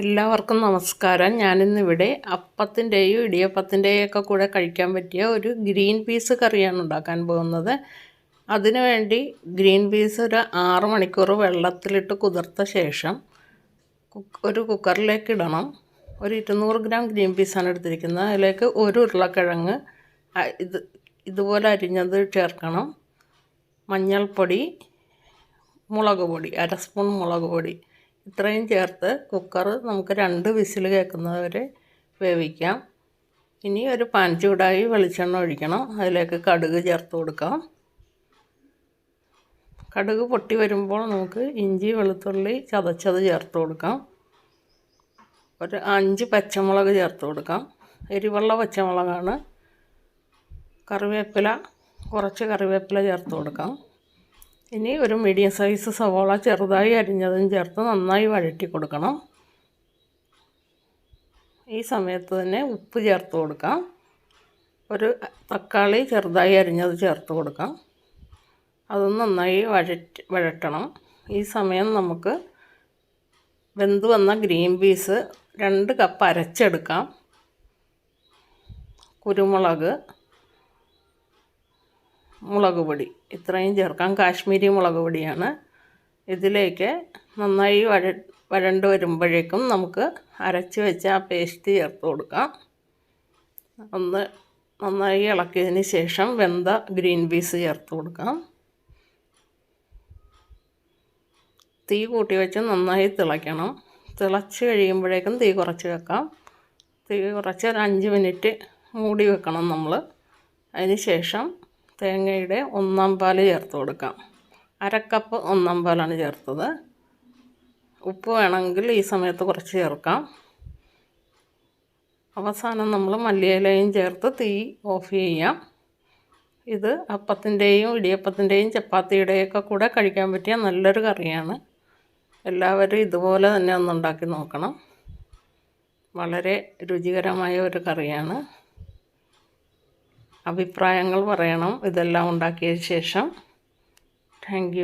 എല്ലാവർക്കും നമസ്കാരം. ഞാനിന്നിവിടെ അപ്പത്തിന്റെയും ഇടിയപ്പത്തിന്റെയും ഒക്കെ കൂടെ കഴിക്കാൻ പറ്റിയ ഒരു ഗ്രീൻ പീസ് കറിയാണ് ഉണ്ടാക്കാൻ പോകുന്നത്. അതിനുവേണ്ടി ഗ്രീൻ പീസ് ഒരു ആറ് മണിക്കൂർ വെള്ളത്തിലിട്ട് കുതിർത്ത ശേഷം ഒരു കുക്കറിലേക്ക് ഇടണം. ഒരു ഇരുന്നൂറ് ഗ്രാം ഗ്രീൻ പീസാണ് എടുത്തിരിക്കുന്നത്. അതിലേക്ക് ഒരു ഉരുളക്കിഴങ്ങ് ഇത് ഇതുപോലെ അരിഞ്ഞത് ചേർക്കണം. മഞ്ഞൾപ്പൊടി മുളക് പൊടി അര സ്പൂൺ മുളക് പൊടി. ഇത്രയും ചേർത്ത് കുക്കർ നമുക്ക് രണ്ട് വിസിൽ കേൾക്കുന്നത് വരെ വേവിക്കാം. ഇനി ഒരു പാൻ ചൂടായി വെളിച്ചെണ്ണ ഒഴിക്കണം. അതിലേക്ക് കടുക് ചേർത്ത് കൊടുക്കാം. കടുക് പൊട്ടി വരുമ്പോൾ നമുക്ക് ഇഞ്ചി വെളുത്തുള്ളി ചതച്ചത് ചേർത്ത് കൊടുക്കാം. ഒരു അഞ്ച് പച്ചമുളക് ചേർത്ത് കൊടുക്കാം. എരിവെള്ള പച്ചമുളകാണ്. കറിവേപ്പില കുറച്ച് കറിവേപ്പില ചേർത്ത് കൊടുക്കാം. ഇനി ഒരു മീഡിയം സൈസ് സവോള ചെറുതായി അരിഞ്ഞതും ചേർത്ത് നന്നായി വഴറ്റി കൊടുക്കണം. ഈ സമയത്ത് തന്നെ ഉപ്പ് ചേർത്ത് കൊടുക്കാം. ഒരു തക്കാളി ചെറുതായി അരിഞ്ഞത് ചേർത്ത് കൊടുക്കാം. അത് നന്നായി വഴറ്റി വഴറ്റണം. ഈ സമയം നമുക്ക് വെന്ത് വന്ന ഗ്രീൻ പീസ് രണ്ട് കപ്പ് അരച്ചെടുക്കാം. കുരുമുളക് മുളക് പൊടി. ഇത്രയും ചേർക്കാം. കാശ്മീരി മുളക് പൊടിയാണ്. ഇതിലേക്ക് നന്നായി വഴ വഴണ്ട് വരുമ്പോഴേക്കും നമുക്ക് അരച്ച് വെച്ച ആ പേസ്റ്റ് ചേർത്ത് കൊടുക്കാം. ഒന്ന് നന്നായി ഇളക്കിയതിന് ശേഷം വെന്ത ഗ്രീൻ പീസ് ചേർത്ത് കൊടുക്കാം. തീ കൂട്ടി വെച്ച് നന്നായി തിളയ്ക്കണം. തിളച്ച് കഴിയുമ്പോഴേക്കും തീ കുറച്ച് വെക്കാം. തീ കുറച്ച് ഒരു അഞ്ച് മിനിറ്റ് മൂടി വെക്കണം നമ്മൾ. അതിന് ശേഷം തേങ്ങയുടെ ഒന്നാം പാൽ ചേർത്ത് കൊടുക്കാം. അരക്കപ്പ് ഒന്നാം പാലാണ് ചേർത്തത്. ഉപ്പ് വേണമെങ്കിൽ ഈ സമയത്ത് കുറച്ച് ചേർക്കാം. അവസാനം നമ്മൾ മല്ലിയിലയും ചേർത്ത് തീ ഓഫ് ചെയ്യാം. ഇത് അപ്പത്തിന്റെയും ഇടിയപ്പത്തിന്റെയും ചപ്പാത്തിയുടെയൊക്കെ കൂടെ കഴിക്കാൻ പറ്റിയ നല്ലൊരു കറിയാണ്. എല്ലാവരും ഇതുപോലെ തന്നെ ഒന്നുണ്ടാക്കി നോക്കണം. വളരെ രുചികരമായ ഒരു കറിയാണ്. അഭിപ്രായങ്ങൾ പറയണം. ഇതെല്ലാം ഉണ്ടാക്കിയ ശേഷം. താങ്ക്